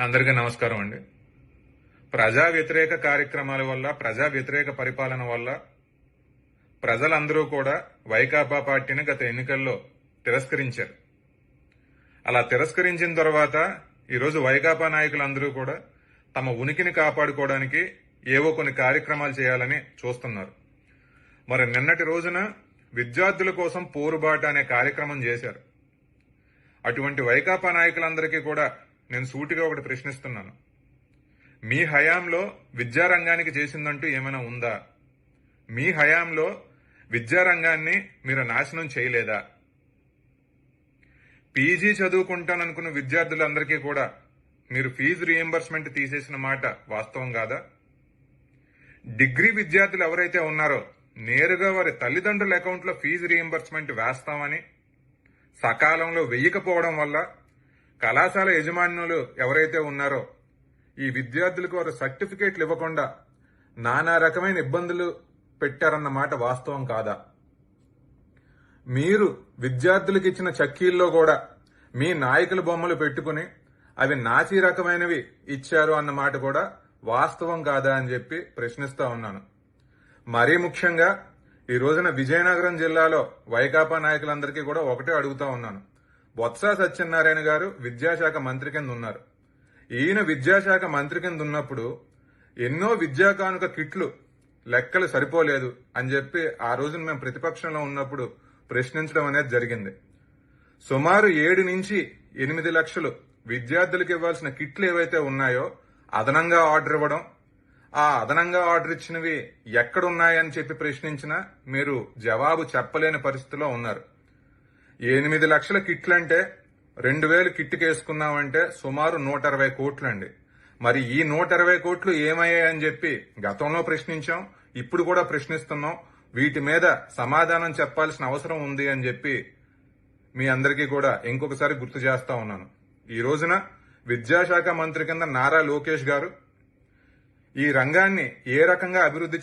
అందరికీ నమస్కారం అండి. ప్రజా వ్యతిరేక కార్యక్రమాల వల్ల ప్రజా వ్యతిరేక పరిపాలన వల్ల ప్రజలందరూ కూడా వైకాపా పార్టీని గత ఎన్నికల్లో తిరస్కరించారు. అలా తిరస్కరించిన తర్వాత ఈరోజు వైకాపా నాయకులందరూ కూడా తమ ఉనికిని కాపాడుకోవడానికి ఏవో కొన్ని కార్యక్రమాలు చేయాలని చూస్తున్నారు. మరి నిన్నటి రోజున విద్యార్థుల కోసం పోరుబాట అనే కార్యక్రమం చేశారు. అటువంటి వైకాపా నాయకులందరికీ కూడా నేను సూటిగా ఒకటి ప్రశ్నిస్తున్నాను. మీ హయాంలో విద్యారంగానికి చేసిందంటూ ఏమైనా ఉందా? మీ హయాంలో విద్యారంగాన్ని మీరు నాశనం చేయలేదా? పీజీ చదువుకుంటాననుకున్న విద్యార్థులందరికీ కూడా మీరు ఫీజు రీఎంబర్స్మెంట్ తీసేసిన మాట వాస్తవం కాదా? డిగ్రీ విద్యార్థులు ఎవరైతే ఉన్నారో నేరుగా వారి తల్లిదండ్రుల అకౌంట్లో ఫీజు రీఎంబర్స్మెంట్ వేస్తామని సకాలంలో వెయ్యకపోవడం వల్ల కళాశాల యజమానులు ఎవరైతే ఉన్నారో ఈ విద్యార్థులకు వారు సర్టిఫికేట్లు ఇవ్వకుండా నానా రకమైన ఇబ్బందులు పెట్టారన్నమాట వాస్తవం కాదా? మీరు విద్యార్థులకు ఇచ్చిన చక్కీల్లో కూడా మీ నాయకుల బొమ్మలు పెట్టుకుని అవి నాచీ రకమైనవి ఇచ్చారు అన్న మాట కూడా వాస్తవం కాదా అని చెప్పి ప్రశ్నిస్తా ఉన్నాను. మరీ ముఖ్యంగా ఈ రోజున విజయనగరం జిల్లాలో వైకాపా నాయకులందరికీ కూడా ఒకటే అడుగుతా ఉన్నాను. బొత్స సత్యనారాయణ గారు విద్యాశాఖ మంత్రి కింద ఉన్నారు. ఈయన విద్యాశాఖ మంత్రి కింద ఉన్నప్పుడు ఎన్నో విద్యా కానుక కిట్లు లెక్కలు సరిపోలేదు అని చెప్పి ఆ రోజున మేము ప్రతిపక్షంలో ఉన్నప్పుడు ప్రశ్నించడం అనేది జరిగింది. సుమారు ఏడు నుంచి ఎనిమిది లక్షలు విద్యార్థులకు ఇవ్వాల్సిన కిట్లు ఏవైతే ఉన్నాయో అదనంగా ఆర్డర్ ఇవ్వడం ఆ అదనంగా ఆర్డర్ ఇచ్చినవి ఎక్కడున్నాయని చెప్పి ప్రశ్నించినా మీరు జవాబు చెప్పలేని పరిస్థితిలో ఉన్నారు. ఎనిమిది లక్షల కిట్లు అంటే రెండు వేలు కిట్టుకేసుకున్నామంటే సుమారు నూట అరవై కోట్లండి. మరి ఈ నూట అరవై కోట్లు ఏమయ్యాయని చెప్పి గతంలో ప్రశ్నించాం ఇప్పుడు కూడా ప్రశ్నిస్తున్నాం. వీటి మీద సమాధానం చెప్పాల్సిన అవసరం ఉంది అని చెప్పి మీ అందరికీ కూడా ఇంకొకసారి గుర్తు చేస్తా ఉన్నాను. ఈ రోజున విద్యాశాఖ మంత్రి కింద నారా లోకేష్ గారు ఈ రంగాన్ని ఏ రకంగా అభివృద్ధి